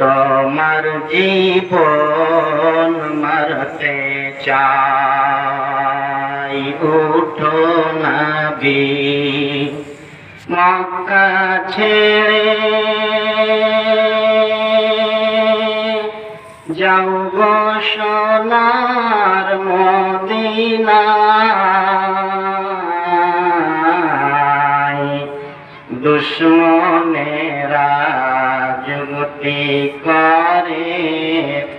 তোমার জীবন মারতে চাই উঠো নবী। মক্কা ছেড়ে যাও গো সোনার মদিনায় দুশ্মনেরা যুগতি করে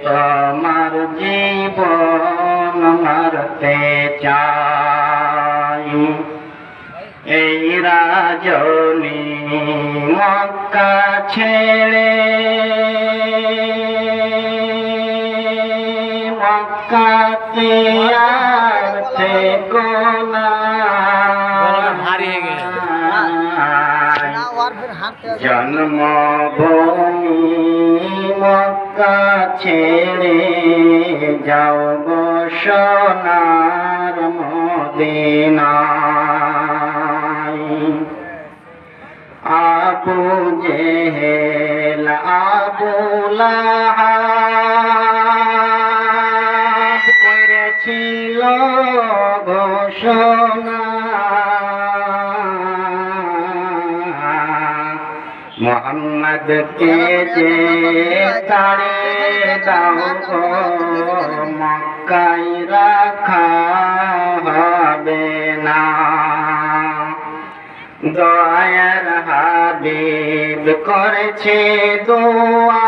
তোমার জীবন মারতে চাই। এই রাজনী মক্কা ছেড়ে মক্কাতে আর থেকো জন্মভূমি মক্কা ছেড়ে যাও গো সোনার মদিনায়। আবু জেহেল আবু লাহাব করেছিল ঘোষণা মোহাম্মদকে যে তাড়ে দাও গো মক্কাই রাখা হবে না দয়ার হাবিব করেছে দোয়া।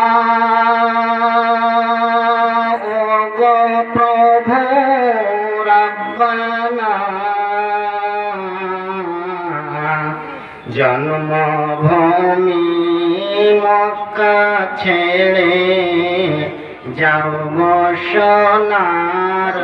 ও গো প্রভু রব্বানা। জন্মভূমি মক্কা ছেড়ে যাও মশনার